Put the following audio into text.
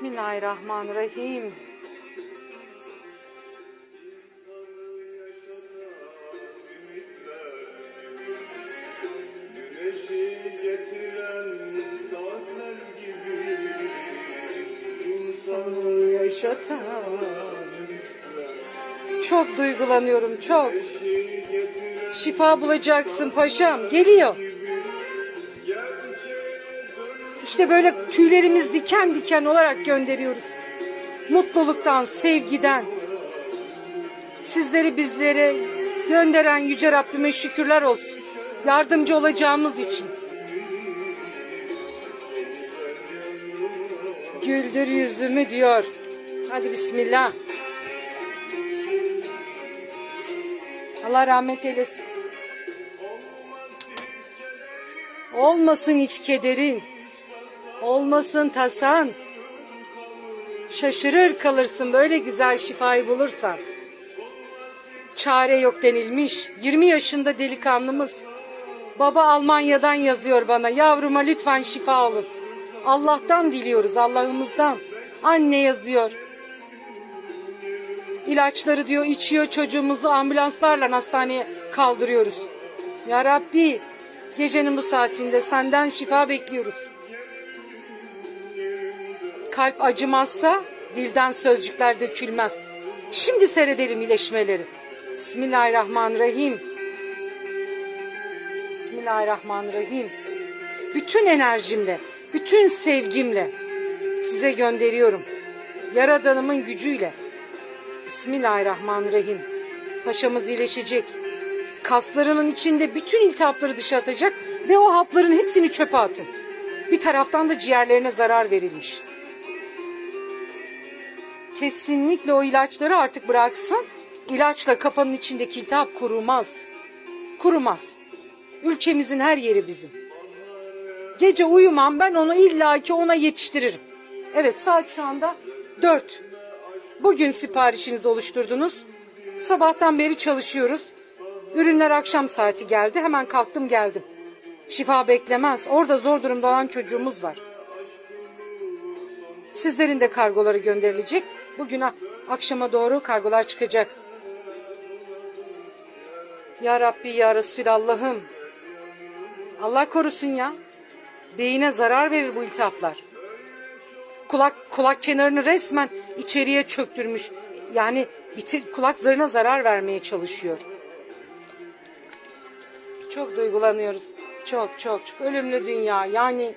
Bismillahirrahmanirrahim. Yaşatan. Çok duygulanıyorum çok. Şifa bulacaksın paşam. Geliyor. İşte böyle tüylerimiz diken diken olarak gönderiyoruz. Mutluluktan, sevgiden. Sizleri bizlere gönderen Yüce Rabbime şükürler olsun. Yardımcı olacağımız için. Güldür yüzümü diyor. Hadi bismillah. Allah rahmet eylesin. Olmasın hiç kederin. Olmasın tasan. Şaşırır kalırsın böyle güzel şifayı bulursan. Çare yok denilmiş. 20 yaşında delikanlımız. Baba Almanya'dan yazıyor bana. Yavruma lütfen şifa olun. Allah'tan diliyoruz Allah'ımızdan. Anne yazıyor. İlaçları diyor içiyor çocuğumuzu ambulanslarla hastaneye kaldırıyoruz. Ya Rabbi gecenin bu saatinde senden şifa bekliyoruz. Kalp acımazsa dilden sözcükler dökülmez. Şimdi seyredelim iyileşmeleri. Bismillahirrahmanirrahim. Bismillahirrahmanirrahim. Bütün enerjimle, bütün sevgimle size gönderiyorum. Yaradanımın gücüyle. Bismillahirrahmanirrahim. Paşamız iyileşecek. Kaslarının içinde bütün iltihapları dışa atacak ve o hapların hepsini çöpe atın. Bir taraftan da ciğerlerine zarar verilmiş. Kesinlikle o ilaçları artık bıraksın. İlaçla kafanın içindeki iltihap kurumaz. Kurumaz. Ülkemizin her yeri bizim. Gece uyumam ben onu illaki ona yetiştiririm. Evet saat şu anda 4. Bugün siparişinizi oluşturdunuz. Sabahtan beri çalışıyoruz. Ürünler akşam saati geldi. Hemen kalktım geldim. Şifa beklemez. Orada zor durumda olan çocuğumuz var. Sizlerin de kargoları gönderilecek. Bugün akşama doğru kargolar çıkacak. Ya Rabbi ya Resulallah'ım. Allah korusun ya. Beyine zarar verir bu iltihaplar. Kulak kulak kenarını resmen içeriye çöktürmüş. Yani bitir, kulak zarına zarar vermeye çalışıyor. Çok duygulanıyoruz. Çok çok çok ölümlü dünya. Yani